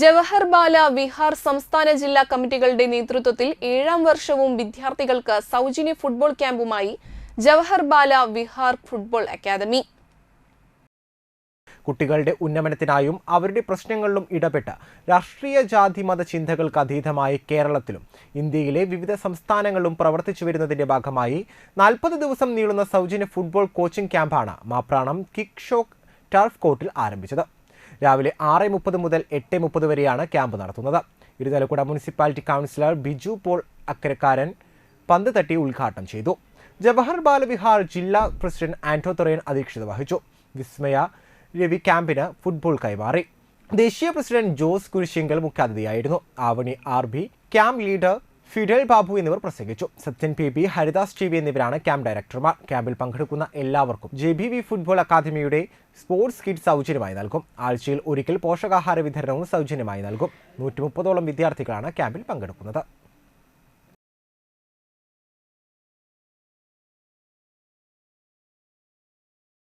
ജവഹർ ബാല വിഹാർ സംസ്ഥാന ജില്ലാ കമ്മിറ്റികളുടെ നേതൃത്വത്തിൽ ഏഴാം വർഷവും വിദ്യാർത്ഥികൾക്ക് സൗജന്യ ഫുട്ബോൾ ക്യാമ്പുമായി ജവഹർ ബാല വിഹാർ ഫുട്ബോൾ അക്കാദമി. കുട്ടികളുടെ ഉന്നമനത്തിനായും അവരുടെ പ്രശ്നങ്ങളിലും ഇടപെട്ട രാഷ്ട്രീയ ജാതി മത ചിന്തകൾക്ക് അതീതമായി കേരളത്തിലും ഇന്ത്യയിലെ വിവിധ സംസ്ഥാനങ്ങളിലും പ്രവർത്തിച്ചു വരുന്നതിന്റെ ഭാഗമായി നാൽപ്പത് ദിവസം നീളുന്ന സൗജന്യ ഫുട്ബോൾ കോച്ചിംഗ് ക്യാമ്പാണ് മാപ്രാണം കിക്ക് ഷോക്ക് ടർഫ് കോർട്ടിൽ ആരംഭിച്ചത്. രാവിലെ ആറ് മുപ്പത് മുതൽ എട്ട് മുപ്പത് വരെയാണ് ക്യാമ്പ് നടത്തുന്നത്. ഇരുതലക്കുട മുനിസിപ്പാലിറ്റി കൗൺസിലർ ബിജു പോൾ അക്കരക്കാരൻ പന്ത് തട്ടി ഉദ്ഘാടനം ചെയ്തു. ജവഹർ ബാലവിഹാർ ജില്ലാ പ്രസിഡന്റ് ആന്റോ തൊറയൻ അധ്യക്ഷത വഹിച്ചു. വിസ്മയ രവി ക്യാമ്പിന് ഫുട്ബോൾ കൈമാറി. ദേശീയ president Jose Kurisinkal മുഖ്യാതിഥിയായിരുന്നു. Avani R B camp leader Fidel Babu എന്നിവർ പ്രസംഗിച്ചു. Sathyan P B Haridas T V എന്നിവരാണ് ക്യാമ്പ് ഡയറക്ടർമാർ. ക്യാമ്പിൽ പങ്കെടുക്കുന്ന എല്ലാവർക്കും ജെ ബി വി ഫുട്ബോൾ അക്കാദമിയുടെ സ്പോർട്സ് കിറ്റ് സൗജന്യമായി നൽകും. ആഴ്ചയിൽ ഒരിക്കൽ പോഷകാഹാര വിതരണവും സൗജന്യമായി നൽകും. നൂറ്റി വിദ്യാർത്ഥികളാണ് ക്യാമ്പിൽ പങ്കെടുക്കുന്നത്.